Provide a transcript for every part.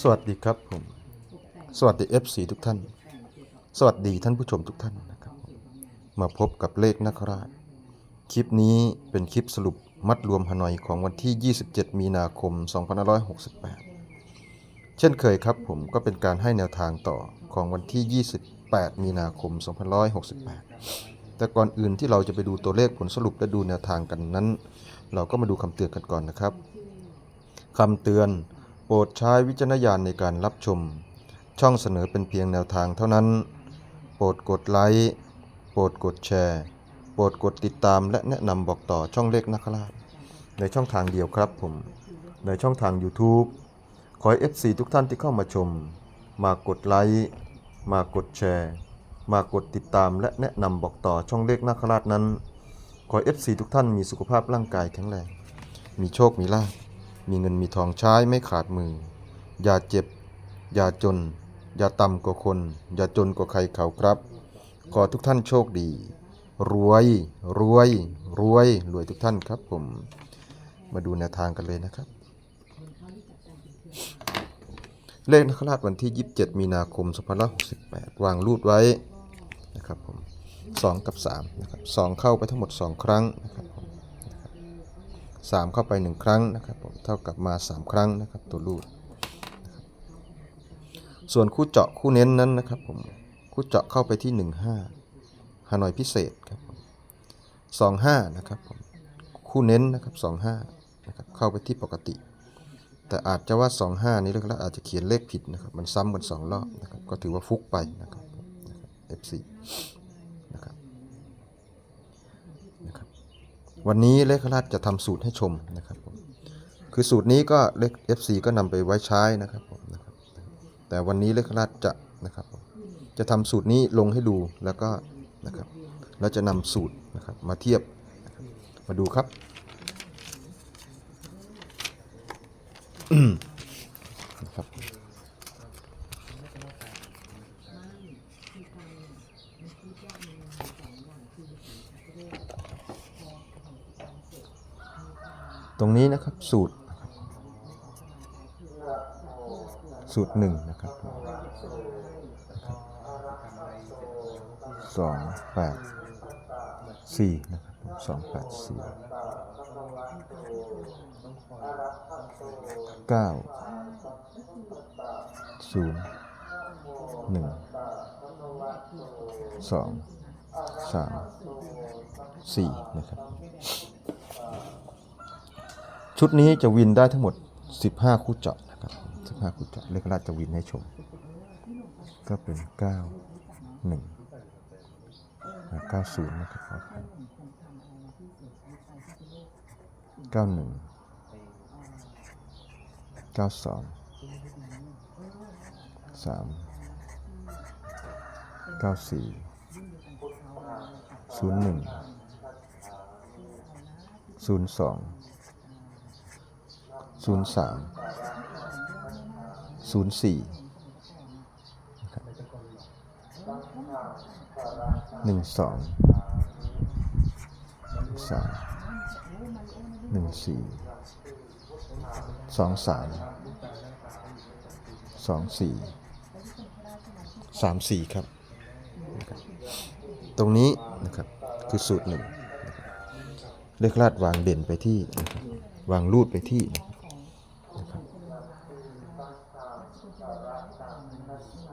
สวัสดีครับผม สวัสดี FC ทุกท่าน สวัสดีท่านผู้ชมทุกท่านนะครับผมมาพบกับเลขนักราช คลิปนี้เป็นคลิปสรุปมัดรวมฮานอยของวันที่ 27 มีนาคม 2568 เช่นเคยครับผมก็เป็นการให้แนวทางต่อของวันที่ 28 มีนาคม 2568 แต่ก่อนอื่นที่เราจะไปดูตัวเลขผลสรุปและดูแนวทางกันนั้น เราก็มาดูคำเตือนกันก่อนนะครับคำเตือนโป รดใช้วิจารณญาณในการรับชม ช่องเสนอเป็นเพียงแนวทางเท่านั้น โปรดกดไลค์โปรดกดแชร์ โปรดกดติดตามและแนะนำบอกต่อช่องเล็กนักราชในช่องทางเดียวครับผม ในช่องทาง YouTube ขอให้ FC ทุกท่านที่เข้ามาชม มากดไลค์มากดแชร์ มากดติดตามและแนะนำบอกต่อช่องเล็กนักราชนั้น ขอให้ FC ทุกท่านมีสุขภาพร่างกายแข็งแรงมีโชคมีลาภ มีเงินมีทองใช้ไม่ขาดมือ อย่าเจ็บ อย่าจน อย่าต่ำกว่าคน อย่าจนกว่าใครเขาครับ ขอทุกท่านโชคดี รวย รวย รวย รวยทุกท่านครับผม มาดูแนวทางกันเลยนะครับ เลขนักราชวันที่ 27 มีนาคม2568 วางรูดไว้นะครับผม2กับ3นะครับ2เข้าไปทั้งหมด 2 ครั้งนะครับ ผมสามเข้าไปหนึ่งครั้งนะครับผมเท่ากับมาสามครั้งนะครับตัวรูดส่วนคู่เจาะคู่เน้นนั้นนะครับผมคู่เจาะเข้าไปที่หนึ่งห้าฮานอยพิเศษครับผมสองห้านะครับผมคู่เน้นนะครับสองห้านะครับเข้าไปที่ปกติ แต่อาจจะว่าสองห้านี้แล้วอาจจะเขียนเลขผิดนะครับมันซ้ำกันสองรอบนะครับก็ถือว่าฟุกไปนะครับนะครับ F4 นะครับนะครับ วันนี้เลขราชจะทำสูตรให้ชมนะครับผมคือสูตรนี้ก็เลข FC ก็นำไปไว้ใช้นะครับผมนะครับแต่วันนี้เลขราชจะนะครับจะทำสูตรนี้ลงให้ดูแล้วก็นะครับแล้วจะนำสูตรนะครับมาเทียบมาดูครับ รงนี้นะครับสูตรสูตรหนึ่งนะครับสองแปดสี่นะครับสองแปดสี่เก้าศูนย์หนึ่งสองสามสี่นะครับ ชุดนี้จะวินได้ทั้งหมด 15 คู่เจาะนะครับ 15 คู่เจาะเลขราชจะวินให้ชม ก็เป็น 9 1 90 นะครับขออภัย91 92 3 94 01 02 ศูนย์สามศูนย์สี่หนึ่งสองสามหนึ่งสี่สองสามสองสี่สามสี่ครับ ตรงนี้นะครับคือสูตรหนึ่งนะครับเลขลาดวางเด่นไปที่วางรูดไปที่นะครับ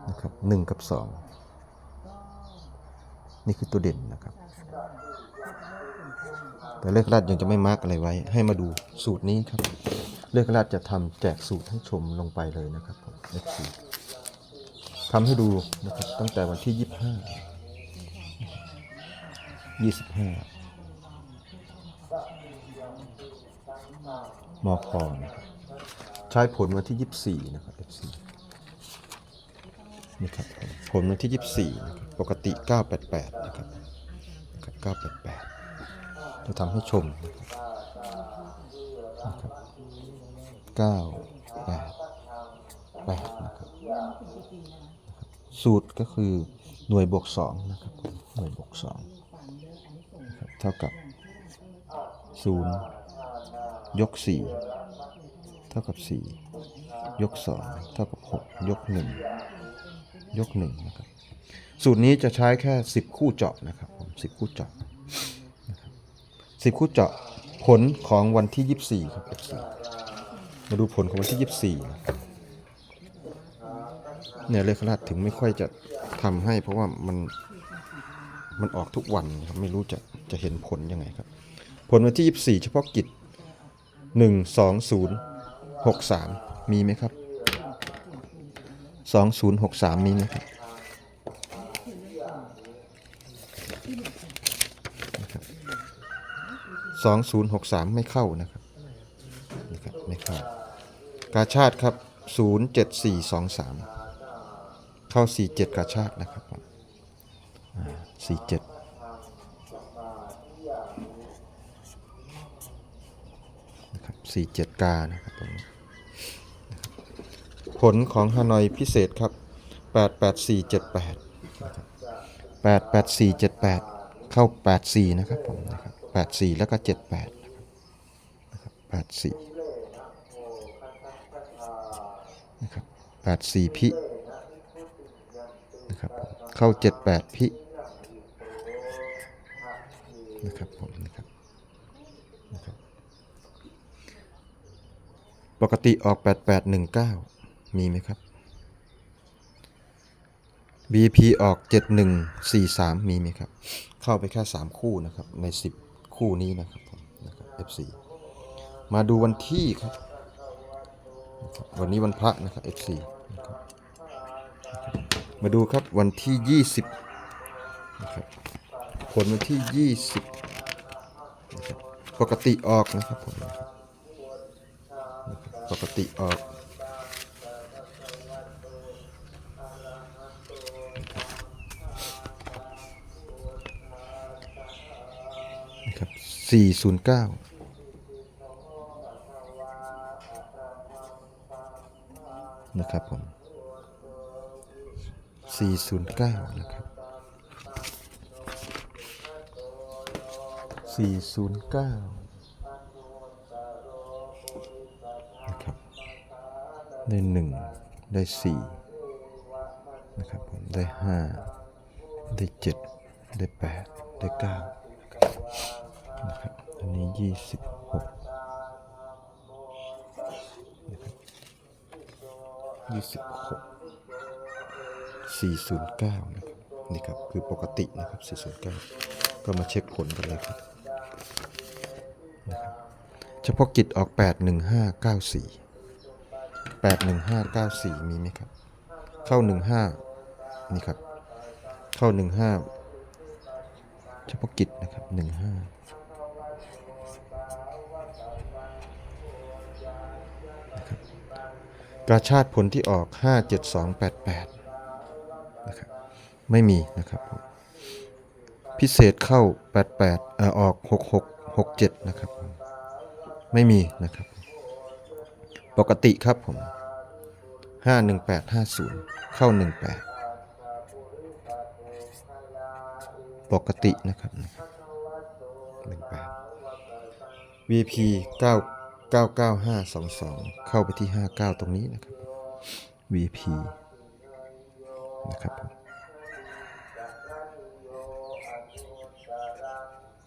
นะ ครับหนึ่งกับสองนี่คือตัวเด่นนะครับ แต่เลขราดยังจะไม่มาร์กอะไรไว้ ให้มาดูสูตรนี้ครับ เลขราดจะทำแจกสูตรให้ชมลงไปเลยนะครับผม F4 ทำให้ดูนะครับตั้งแต่วันที่ 25 25มพนะครับใช้ผลวันที่ 24 นะครับ นี่ครับผลวันที่ 24 ปกติ 988 นะครับนะครับ 988 จะทำให้ชมนะครับ988 นะครับ สูตรก็คือหน่วยบวก2นะครับ หน่วยบวก2นะครับเท่ากับ 0 ยก 4 เท่ากับ 4 ยกสองเท่ากับหกยกหนึ่ง ยกหนึ่งนะครับ สูตรนี้จะใช้แค่สิบคู่เจาะนะครับผมสิบคู่เจาะสิบคู่เจาะผลของวันที่ยี่สี่ครับ มาดูผลของวันที่ยี่สี่นะครับเนี่ยเลขราชถึงไม่ค่อยจะทำให้ เพราะว่ามันมันออกทุกวันครับไม่รู้จะจะเห็นผลยังไงครับ ผลวันที่ 24 เฉพาะกิจ 12063 มีไหมครับ 2063 นี้นะครับสองศูนย์หกสามไม่เข้านะครับนะครับไม่เข้ากาชาติครับศูนย์เจ็ดสี่สองสามเข้าสี่เจ็ดกาชาตินะครับสี่เจ็ดนะครับสี่เจ็ดกานะครับผม ผลของฮานอยพิเศษครับ 88478 88478 เข้า 84 นะครับผมนะครับ84 แล้วก็ 78 นะครับ84 นะครับ 84 พินะครับเข้า 78 พินะครับผมนะครับปกติออก 8819 มีไหมครับ BP ออก 7143 มีไหมครับ เข้าไปแค่ 3 คู่นะครับ ใน 10 คู่นี้นะครับผมนะครับ FC มาดูวันที่ครับ วันนี้วันพระนะครับ FC นะครับมาดูครับวันที่ 20นะครับผลวันที่ 20นะครับปกติออกนะครับผมปกติออกนะครับ 409นะครับผม 409 นะครับ 409 นะครับ ได้หนึ่งได้สี่นะครับผม ได้ห้าได้เจ็ดได้แปดได้เก้า นะครับอันนี้ยี่สิบหกนะครับยี่สิบหกสี่ศูนย์เก้านะครับนี่ครับคือปกตินะครับสี่ศูนย์เก้าก็มาเช็คผลกันเลยครับเฉพาะกิจออก81594 81594มีไหมครับ เข้า15นี่ครับ เข้า15เฉพาะกิจนะครับ15นะครั กาชาติผลที่ออก 57288นะครับไม่มีนะครับพิเศษเข้า 88เอ่อออก 6667 นะครับไม่มีนะครับ ปกติครับผมห้าหนึ่งแปดห้าศูนย์เข้าหนึ่งแปดปกตินะครับหนึ่งแปด VP เก้าเก้าเก้าห้าสองสองเข้าไปที่ห้าเก้าตรงนี้นะครับ VP นะครับผม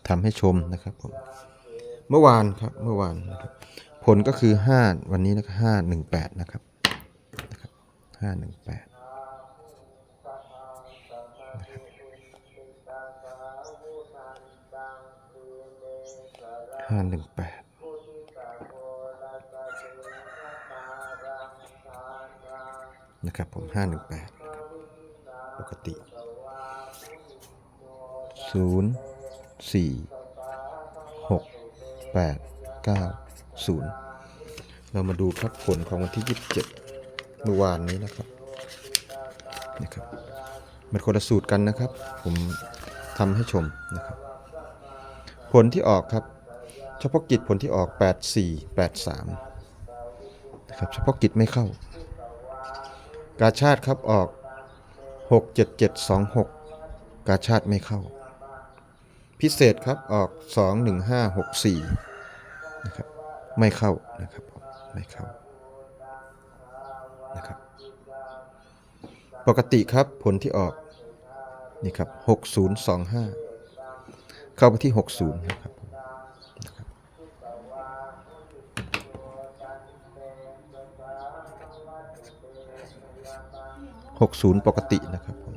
ทำให้ชมนะครับผมเมื่อวานครับเมื่อวานนะครับ ผลก็คือ 5 วันนี้นะครับ518 นะครับนะครับ518ห้าหนึ่งแปด นะครับผมห้าหนึ่งแปดปกติศูนย์สี่หกแปดเก้าศูนย์เรามาดูครับผลของวันที่ 27 เมื่อวานนี้นะครับนะครับมันคนละสูตรกันนะครับ ผมทำให้ชมนะครับ ผลที่ออกครับเฉพาะกิจผลที่ออก 84 83นะครับเฉพาะกิจไม่เข้า กาชาติครับออก 67726 กาชาติไม่เข้า พิเศษครับออก 21564นะครับไม่เข้านะครับไม่เข้านะครับปกติครับผลที่ออกนี่ครับ6025 เข้าไปที่ 60นะครับ 60 ปกตินะครับผม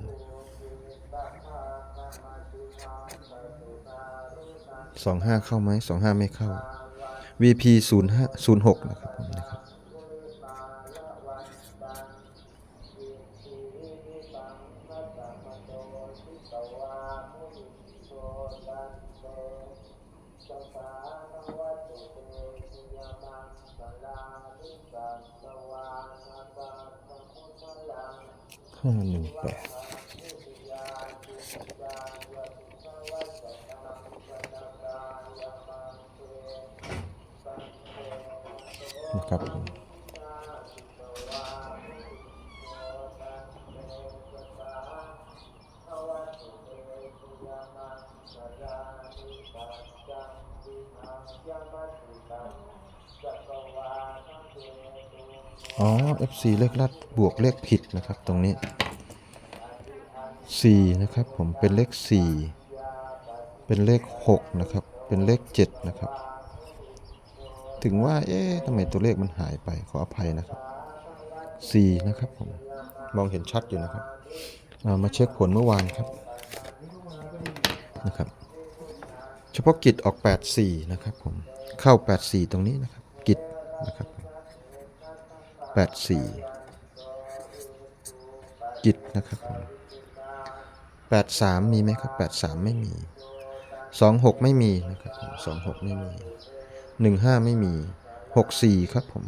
25 เข้าไหม25 ไม่เข้า VP 05 06 นะครับผมนะครับ ห้าหนึ่งแปดนะครับ อ๋อ FC เลขลัดบวกเลขผิดนะครับตรงนี้ 4 นะครับผมเป็นเลข 4 เป็นเลข 6 นะครับ เป็นเลข 7 นะครับ ถึงว่า เอ๊ะทำไมตัวเลขมันหายไปขออภัยนะครับ 4 นะครับผม มองเห็นชัดอยู่นะครับามาเช็คผลเมื่อวานครับนะครับ เฉพาะกิจออก 84 นะครับผม เข้า 84 ตรงนี้นะครับ กิจนะครับ 84กิจนะครับผม83 มีไหมครับ 83 ไม่มี 26 ไม่มีนะครับผม26 ไม่มี 15 ไม่มี 64 ครับผม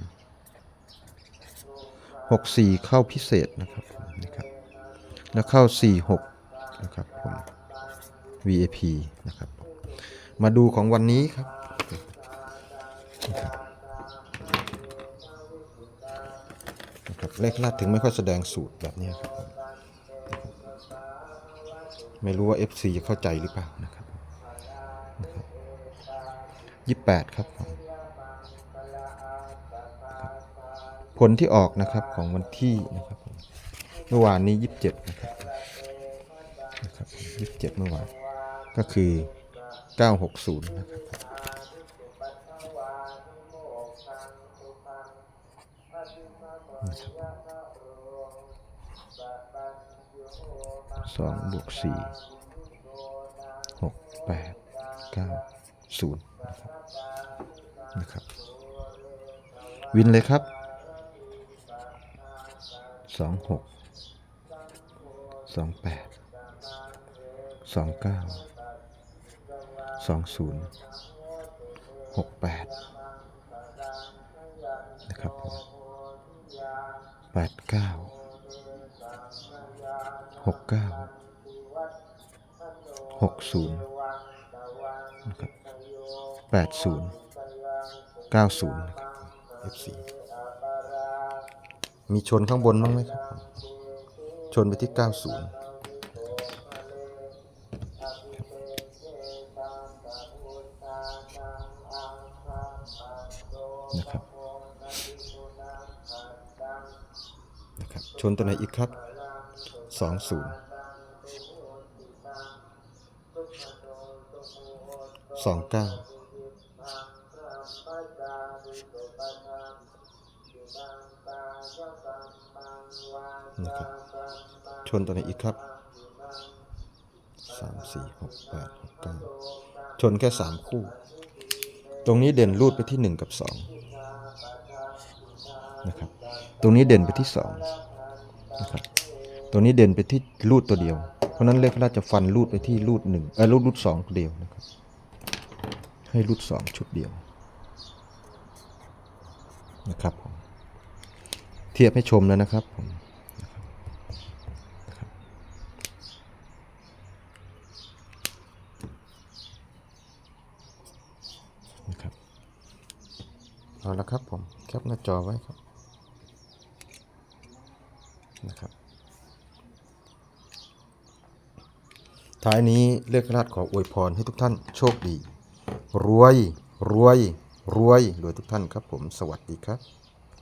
64 เข้าพิเศษนะครับผมนะครับแล้วเข้า 46 นะครับผม VAP นะครับ มาดูของวันนี้ครับ นะครับเลขลัดถึงไม่ค่อยแสดงสูตรแบบนี้ครับ ไม่รู้ว่า FC จะเข้าใจหรือเปล่านะครับยี่แปดครับผลที่ออกนะครับของวันที่นะครับเมื่อวานนี้ยี่สิบเจ็ดนะครับนะครับยี่สิบเจ็ดเมื่อวานก็คือเก้าหกศูนย์นะครับสองบ วกสี่หกแปดเก้าศูนย์นะครับ วินเลยครับสองหกสองแปดสองเก้าสองศูนย์หกแปดนะครับผมแปดเก้า หกเก้าหกศูนย์นะครับแปดศูนย์เก้าศูนย์นะครับ F4 มีชนข้างบนบ้างไหมครับ ชนไปที่90นะครับ นะครับ ชนตัวไหนอีกครับ 20 29นะครับชนตัวไหนอีกครับสามสี่หกแปดหกเก้าชนแค่สามคู่ ตรงนี้เด่นรูดไปที่หนึ่งกับสองนะครับ ตรงนี้เด่นไปที่สองนะครับ ตรงนี้เด่นไปที่รูดตัวเดียว เพราะนั้นเลขราชจะฟันรูดไปที่รูดหนึ่งเออรูดรูดสองตัวเดียวนะครับ ให้รูดสองชุดเดียวนะครับผมเทียบให้ชมแล้วนะครับผมนะครับนะครับเอาละครับผมแคปหน้าจอไว้ครับนะครับ ท้ายนี้เลือกราชขออวยพรให้ทุกท่านโชคดี รวย รวย รวย รวยทุกท่านครับผม สวัสดีครับ